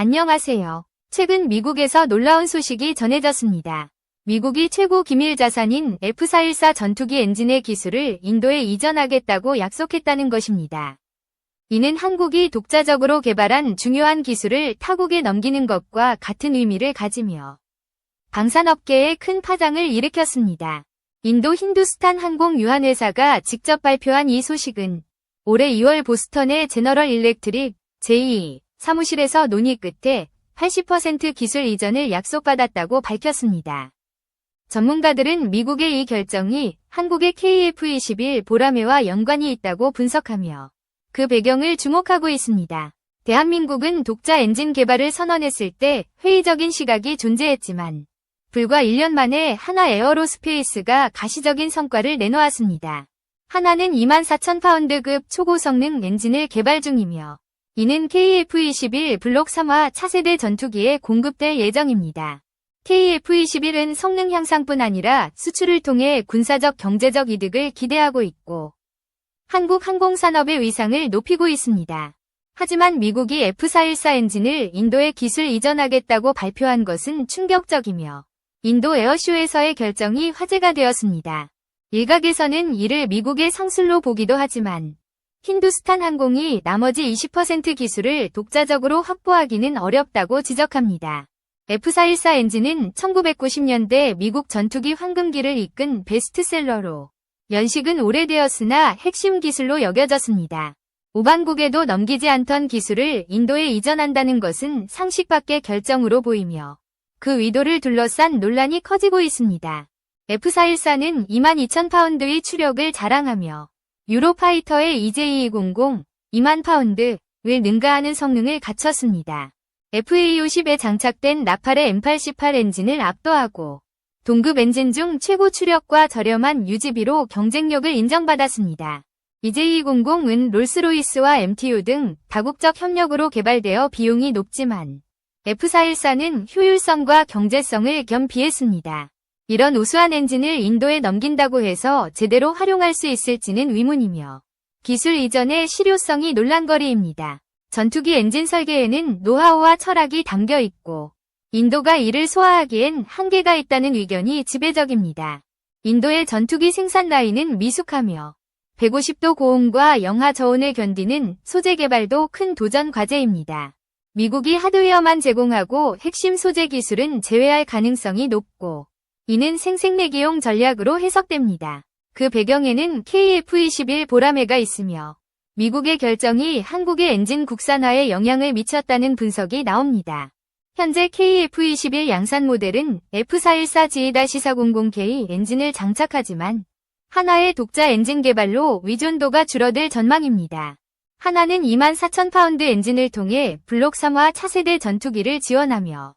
안녕하세요. 최근 미국에서 놀라운 소식이 전해졌습니다. 미국이 최고 기밀 자산인 F414 전투기 엔진의 기술을 인도에 이전하겠다고 약속했다는 것입니다. 이는 한국이 독자적으로 개발한 중요한 기술을 타국에 넘기는 것과 같은 의미를 가지며 방산업계에 큰 파장을 일으켰습니다. 인도 힌두스탄 항공 유한회사가 직접 발표한 이 소식은 올해 2월 보스턴의 제너럴 일렉트릭 제2 사무실에서 논의 끝에 80% 기술 이전을 약속받았다고 밝혔습니다. 전문가들은 미국의 이 결정이 한국의 KF-21 보라매와 연관이 있다고 분석하며 그 배경을 주목하고 있습니다. 대한민국은 독자 엔진 개발을 선언했을 때 회의적인 시각이 존재했지만 불과 1년 만에 하나 에어로스페이스가 가시적인 성과를 내놓았습니다. 하나는 24,000파운드급 초고성능 엔진을 개발 중이며 이는 KF-21 블록 3화 차세대 전투기에 공급될 예정입니다. KF-21은 성능 향상뿐 아니라 수출을 통해 군사적 경제적 이득을 기대하고 있고 한국 항공산업의 위상을 높이고 있습니다. 하지만 미국이 F414 엔진을 인도에 기술 이전하겠다고 발표한 것은 충격적이며 인도 에어쇼에서의 결정이 화제가 되었습니다. 일각에서는 이를 미국의 상술로 보기도 하지만 힌두스탄 항공이 나머지 20% 기술을 독자적으로 확보하기는 어렵다고 지적합니다. F414 엔진은 1990년대 미국 전투기 황금기를 이끈 베스트셀러로 연식은 오래되었으나 핵심 기술로 여겨졌습니다. 오반국에도 넘기지 않던 기술을 인도에 이전한다는 것은 상식 밖의 결정으로 보이며 그 의도를 둘러싼 논란이 커지고 있습니다. F414는 22,000파운드의 추력을 자랑하며 유로파이터의 EJ200 2만 파운드를 능가하는 성능을 갖췄습니다. FA50에 장착된 나팔의 M88 엔진을 압도하고 동급 엔진 중 최고 추력과 저렴한 유지비로 경쟁력을 인정받았습니다. EJ200은 롤스로이스와 MTU 등 다국적 협력으로 개발되어 비용이 높지만 F414는 효율성과 경제성을 겸비했습니다. 이런 우수한 엔진을 인도에 넘긴다고 해서 제대로 활용할 수 있을지는 의문이며 기술 이전의 실효성이 논란거리입니다. 전투기 엔진 설계에는 노하우와 철학이 담겨 있고 인도가 이를 소화하기엔 한계가 있다는 의견이 지배적입니다. 인도의 전투기 생산 라인은 미숙하며 150도 고온과 영하 저온을 견디는 소재 개발도 큰 도전 과제입니다. 미국이 하드웨어만 제공하고 핵심 소재 기술은 제외할 가능성이 높고 이는 생색내기용 전략으로 해석됩니다. 그 배경에는 KF-21 보라매가 있으며 미국의 결정이 한국의 엔진 국산화에 영향을 미쳤다는 분석이 나옵니다. 현재 KF-21 양산 모델은 F414G-400K 엔진을 장착하지만 하나의 독자 엔진 개발로 의존도가 줄어들 전망입니다. 하나는 24,000파운드 엔진을 통해 블록 3화 차세대 전투기를 지원하며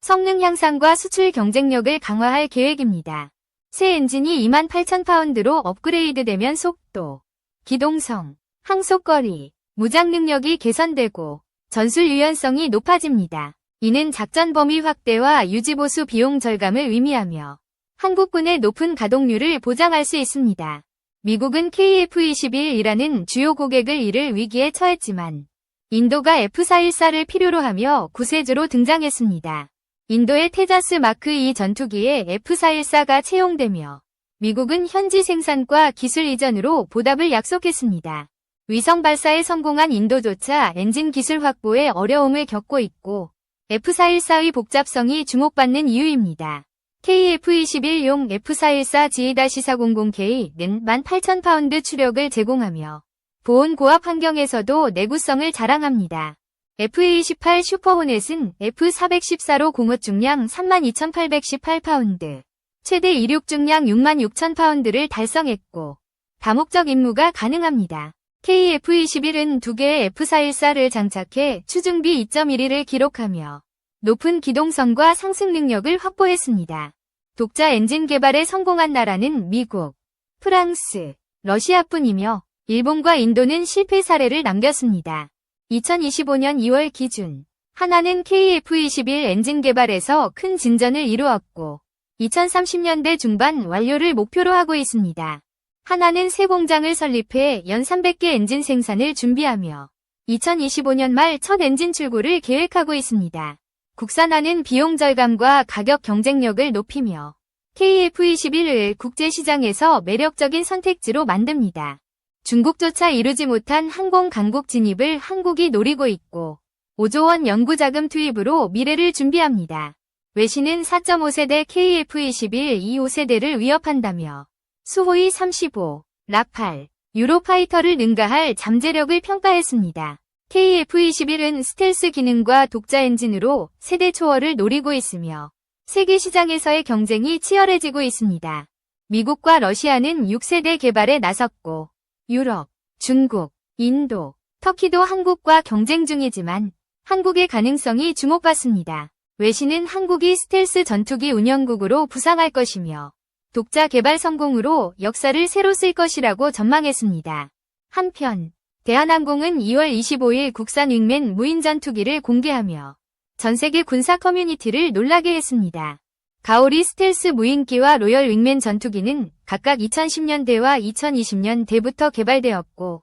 성능 향상과 수출 경쟁력을 강화할 계획입니다. 새 엔진이 28,000파운드로 업그레이드되면 속도, 기동성, 항속거리, 무장 능력이 개선되고 전술 유연성이 높아집니다. 이는 작전 범위 확대와 유지보수 비용 절감을 의미하며 한국군의 높은 가동률을 보장할 수 있습니다. 미국은 KF-21이라는 주요 고객을 이를 위기에 처했지만 인도가 F414를 필요로 하며 구세주로 등장했습니다. 인도의 테자스 마크 2 전투기에 F414가 채용되며 미국은 현지 생산과 기술 이전으로 보답을 약속했습니다. 위성 발사에 성공한 인도조차 엔진 기술 확보에 어려움을 겪고 있고 F414의 복잡성이 주목받는 이유입니다. KF-21용 F414G-400K는 18,000파운드 추력을 제공하며 보온 고압 환경에서도 내구성을 자랑합니다. FA28 슈퍼호넷은 F414로 공업 중량 32,818파운드, 최대 이륙 중량 66,000파운드를 달성했고 다목적 임무가 가능합니다. KF-21은 두 개의 F414를 장착해 추중비 2.1를 기록하며 높은 기동성과 상승 능력을 확보했습니다. 독자 엔진 개발에 성공한 나라는 미국, 프랑스, 러시아뿐이며 일본과 인도는 실패 사례를 남겼습니다. 2025년 2월 기준 하나는 KF-21 엔진 개발에서 큰 진전을 이루었고 2030년대 중반 완료를 목표로 하고 있습니다. 하나는 새 공장을 설립해 연 300개 엔진 생산을 준비하며 2025년 말 첫 엔진 출고를 계획하고 있습니다. 국산화는 비용 절감과 가격 경쟁력을 높이며 KF-21을 국제시장에서 매력적인 선택지로 만듭니다. 중국조차 이루지 못한 항공 강국 진입을 한국이 노리고 있고 5조 원 연구자금 투입으로 미래를 준비합니다. 외신은 4.5세대 KF-21 2호세대를 위협한다며 수호이 35, 락8, 유로파이터를 능가할 잠재력을 평가했습니다. KF-21은 스텔스 기능과 독자 엔진으로 세대 초월을 노리고 있으며 세계 시장에서의 경쟁이 치열해지고 있습니다. 미국과 러시아는 6세대 개발에 나섰고 유럽, 중국, 인도, 터키도 한국과 경쟁 중이지만 한국의 가능성이 주목받습니다. 외신은 한국이 스텔스 전투기 운영국으로 부상할 것이며 독자 개발 성공으로 역사를 새로 쓸 것이라고 전망했습니다. 한편 대한항공은 2월 25일 국산 윙맨 무인 전투기를 공개하며 전 세계 군사 커뮤니티를 놀라게 했습니다. 가오리 스텔스 무인기와 로열 윙맨 전투기는 각각 2010년대와 2020년대부터 개발되었고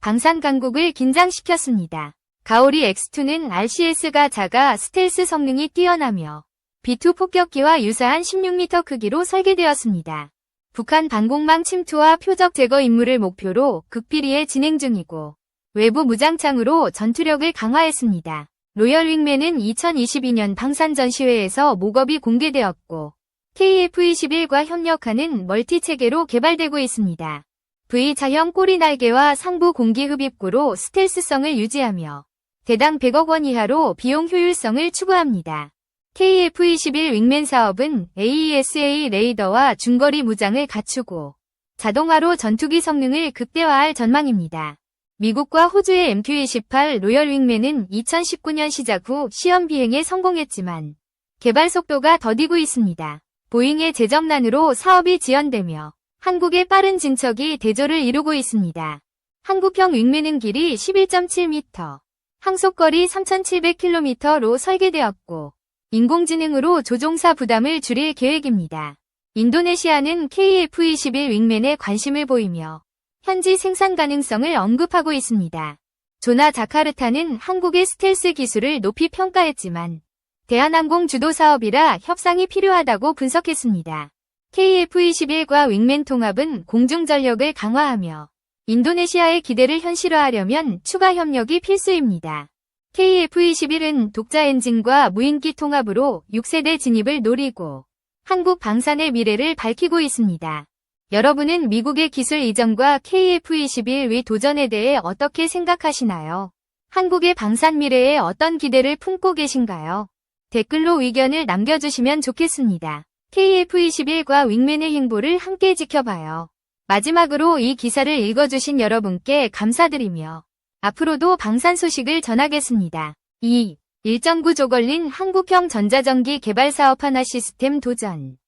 방산 강국을 긴장시켰습니다. 가오리 X2는 RCS가 작아 스텔스 성능이 뛰어나며 B2 폭격기와 유사한 16m 크기로 설계되었습니다. 북한 방공망 침투와 표적 제거 임무를 목표로 극비리에 진행 중이고 외부 무장창으로 전투력을 강화했습니다. 로열 윙맨은 2022년 방산 전시회에서 목업이 공개되었고 KF-21과 협력하는 멀티 체계로 개발되고 있습니다. V자형 꼬리 날개와 상부 공기 흡입구로 스텔스성을 유지하며 대당 100억 원 이하로 비용 효율성을 추구합니다. KF-21 윙맨 사업은 AESA 레이더와 중거리 무장을 갖추고 자동화로 전투기 성능을 극대화할 전망입니다. 미국과 호주의 MQ-28 로열 윙맨은 2019년 시작 후 시험 비행에 성공했지만 개발 속도가 더디고 있습니다. 보잉의 재정난으로 사업이 지연되며 한국의 빠른 진척이 대조를 이루고 있습니다. 한국형 윙맨은 길이 11.7m, 항속거리 3,700km로 설계되었고 인공지능으로 조종사 부담을 줄일 계획입니다. 인도네시아는 KF-21 윙맨에 관심을 보이며 현지 생산 가능성을 언급하고 있습니다. 조나 자카르타는 한국의 스텔스 기술을 높이 평가했지만 대한항공 주도 사업이라 협상이 필요하다고 분석했습니다. KF-21과 윙맨 통합은 공중전력을 강화하며 인도네시아의 기대를 현실화하려면 추가 협력이 필수입니다. KF-21은 독자 엔진과 무인기 통합으로 6세대 진입을 노리고 한국 방산의 미래를 밝히고 있습니다. 여러분은 미국의 기술 이전과 KF-21 위 도전에 대해 어떻게 생각하시나요? 한국의 방산 미래에 어떤 기대를 품고 계신가요? 댓글로 의견을 남겨주시면 좋겠습니다. KF-21과 윙맨의 행보를 함께 지켜봐요. 마지막으로 이 기사를 읽어주신 여러분께 감사드리며 앞으로도 방산 소식을 전하겠습니다. 2. 1.9조 걸린 한국형 전자전기 개발 사업 하나 시스템 도전.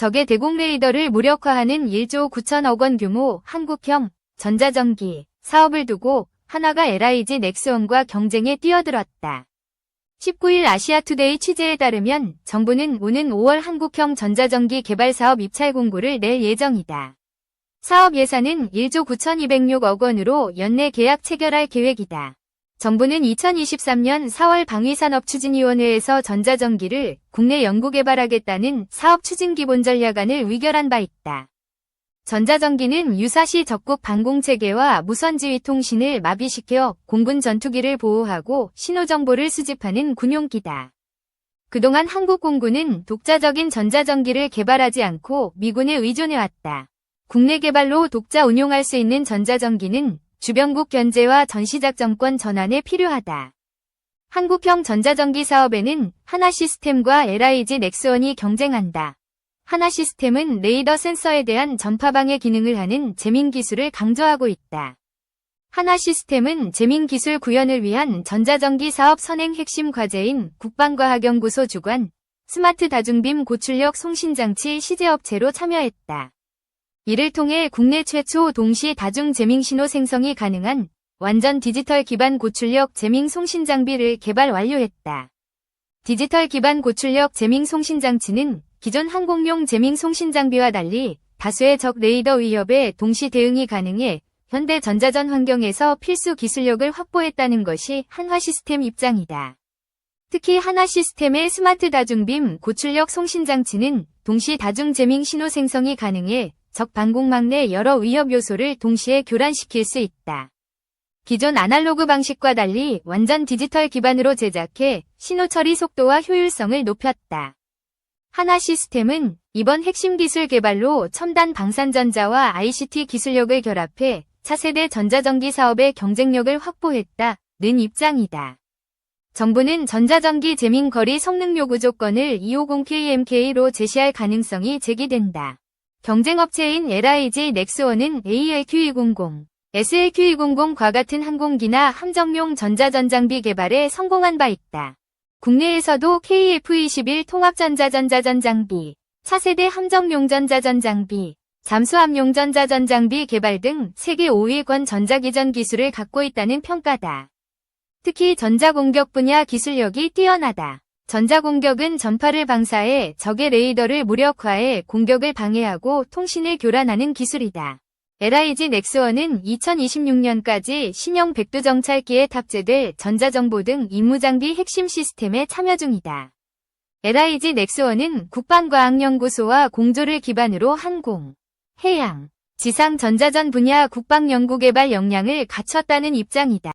적의 대공 레이더를 무력화하는 1조 9천억 원 규모 한국형 전자전기 사업을 두고 하나가 LIG 넥스원과 경쟁에 뛰어들었다. 19일 아시아투데이 취재에 따르면 정부는 오는 5월 한국형 전자전기 개발 사업 입찰 공고를 낼 예정이다. 사업 예산은 1조 9,206억 원으로 연내 계약 체결할 계획이다. 정부는 2023년 4월 방위산업추진위원회에서 전자전기를 국내 연구개발하겠다는 사업 추진 기본 전략안을 의결한 바 있다. 전자전기는 유사시 적국 방공체계와 무선지휘통신을 마비시켜 공군 전투기를 보호하고 신호정보를 수집하는 군용기다. 그동안 한국 공군은 독자적인 전자전기를 개발하지 않고 미군에 의존해왔다. 국내 개발로 독자 운용할 수 있는 전자전기는 주변국 견제와 전시작전권 전환에 필요하다. 한국형 전자전기 사업에는 하나 시스템과 LIG 넥스원이 경쟁한다. 하나 시스템은 레이더 센서에 대한 전파방해 기능을 하는 재민 기술을 강조하고 있다. 하나 시스템은 재민 기술 구현을 위한 전자전기 사업 선행 핵심 과제인 국방과학연구소 주관, 스마트 다중빔 고출력 송신장치 시제업체로 참여했다. 이를 통해 국내 최초 동시 다중 재밍 신호 생성이 가능한 완전 디지털 기반 고출력 재밍 송신 장비를 개발 완료했다. 디지털 기반 고출력 재밍 송신 장치는 기존 항공용 재밍 송신 장비와 달리 다수의 적 레이더 위협에 동시 대응이 가능해 현대 전자전 환경에서 필수 기술력을 확보했다는 것이 한화 시스템 입장이다. 특히 한화 시스템의 스마트 다중빔 고출력 송신 장치는 동시 다중 재밍 신호 생성이 가능해 적 방공망 내 여러 위협 요소를 동시에 교란시킬 수 있다. 기존 아날로그 방식과 달리 완전 디지털 기반으로 제작해 신호 처리 속도와 효율성을 높였다. 하나 시스템은 이번 핵심 기술 개발로 첨단 방산전자와 ICT 기술력을 결합해 차세대 전자전기 사업의 경쟁력을 확보했다 는 입장이다. 정부는 전자전기 재민 거리 성능 요구 조건을 250KMK로 제시할 가능성이 제기된다. 경쟁업체인 LIG 넥스원은 ALQ200, SLQ200과 같은 항공기나 함정용 전자전장비 개발에 성공한 바 있다. 국내에서도 KF-21 통합전자전자전장비, 차세대 함정용 전자전장비, 잠수함용 전자전장비 개발 등 세계 5위 권 전자기전 기술을 갖고 있다는 평가다. 특히 전자공격 분야 기술력이 뛰어나다. 전자공격은 전파를 방사해 적의 레이더를 무력화해 공격을 방해하고 통신을 교란하는 기술이다. LIG 넥스원은 2026년까지 신형 백두 정찰기에 탑재될 전자정보 등 임무장비 핵심 시스템에 참여 중이다. LIG 넥스원은 국방과학연구소와 공조를 기반으로 항공, 해양, 지상 전자전 분야 국방연구개발 역량을 갖췄다는 입장이다.